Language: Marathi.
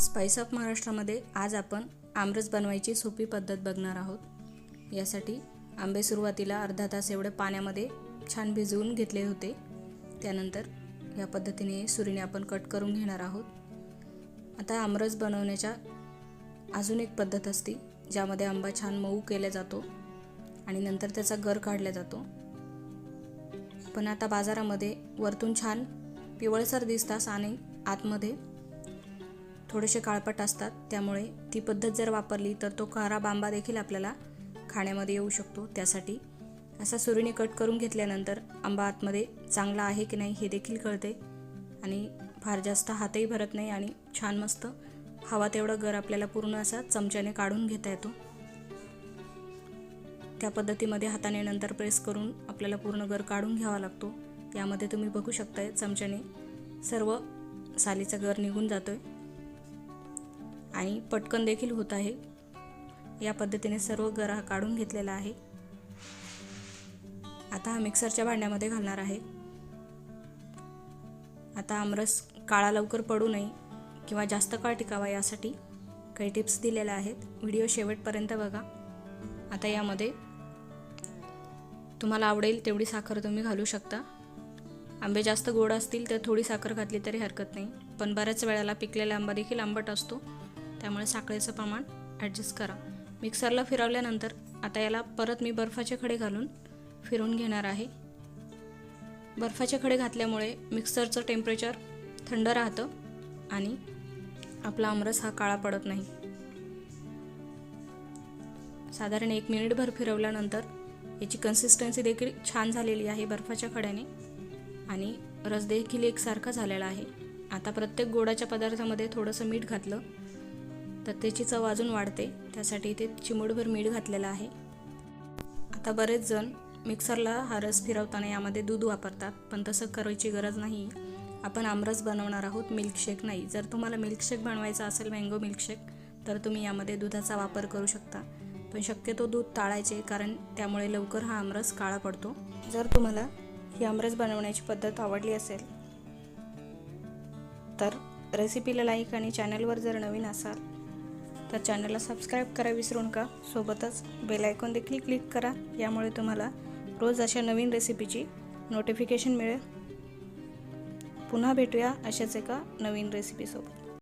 स्पाइस ऑफ महाराष्ट्रामध्ये आज आपण आमरस बनवायची सोपी पद्धत बघणार आहोत. यासाठी आंबे सुरुवातीला अर्धा तास एवढे पाण्यामध्ये छान भिजवून घेतले होते. त्यानंतर या पद्धतीने सुरीने आपण कट करून घेणार आहोत. आता आमरस बनवण्याच्या अजून एक पद्धत असते ज्यामध्ये आंबा छान मऊ केला जातो आणि नंतर त्याचा गर काढला जातो. पण आता बाजारामध्ये वरतून छान पिवळसर दिसतास आणि आतमध्ये थोडेसे काळपट असतात त्यामुळे ती पद्धत जर वापरली तर तो खराब आंबा देखील आपल्याला खाण्यामध्ये येऊ शकतो. त्यासाठी असा सुरीने कट करून घेतल्यानंतर आंबा आतमध्ये चांगला आहे की नाही हे देखील कळते आणि फार जास्त हातही भरत नाही आणि छान मस्त हवा तेवढा गर आपल्याला पूर्ण असा चमच्याने काढून घेता येतो. त्या पद्धतीमध्ये हाताने नंतर प्रेस करून आपल्याला पूर्ण गर काढून घ्यावा लागतो. यामध्ये तुम्ही बघू शकताय चमच्याने सर्व सालीचा गर निघून जातोय. आणि पटकन देखील होत आहे. या पद्धतीने सर्व गरा काढून घेतलेला आहे. आता हा मिक्सरच्या भांड्यामध्ये घालणार आहे. आता आमरस काळा लवकर पडू नये किंवा जास्त काळ टिकावा यासाठी काही टिप्स दिलेल्या आहेत. व्हिडिओ शेवटपर्यंत बघा. आता यामध्ये तुम्हाला आवडेल तेवढी साखर तुम्ही घालू शकता. आंबे जास्त गोड असतील तर थोडी साखर घातली तरी हरकत नाही. पण बऱ्याच वेळेला पिकलेला आंबा देखील आंबट असतो. त्यामुळे साखरेचं प्रमाण ॲडजस्ट करा. मिक्सरला फिरवल्यानंतर आता याला परत मी बर्फाचे खडे घालून फिरवून घेणार आहे. बर्फाचे खडे घातल्यामुळे मिक्सरचं टेम्परेचर थंड राहतं आणि आपला आमरस हा काळा पडत नाही. साधारण एक मिनिटभर फिरवल्यानंतर याची कन्सिस्टन्सी देखील छान झालेली आहे बर्फाच्या खड्याने आणि रस देखील एकसारखा झालेला आहे. आता प्रत्येक गोडाच्या पदार्थामध्ये थोडंसं मीठ घातलं तर त्याची चव अजून वाढते. त्यासाठी इथे चिमूटभर मीठ घातलेलं आहे. आता बरेच जण मिक्सरला हा रस फिरवताना यामध्ये दूध वापरतात. पण तसं करायची गरज नाही. आपण आमरस बनवणार आहोत मिल्कशेक नाही. जर तुम्हाला मिल्कशेक बनवायचा असेल मँगो मिल्कशेक तर तुम्ही यामध्ये दुधाचा वापर करू शकता. पण शक्यतो दूध टाळायचे कारण त्यामुळे लवकर हा आमरस काळा पडतो. जर तुम्हाला ही आमरस बनवण्याची पद्धत आवडली असेल तर रेसिपीला लाईक आणि चॅनलवर जर नवीन असाल तर चॅनलला सबस्क्राईब करा विसरू नका सोबतच बेल आयकॉन देखील क्लिक करा. यामुळे तुम्हाला रोज अशा नवीन रेसिपीची नोटिफिकेशन मिळेल. पुन्हा भेटूया अशाच एका नवीन रेसिपीसोबत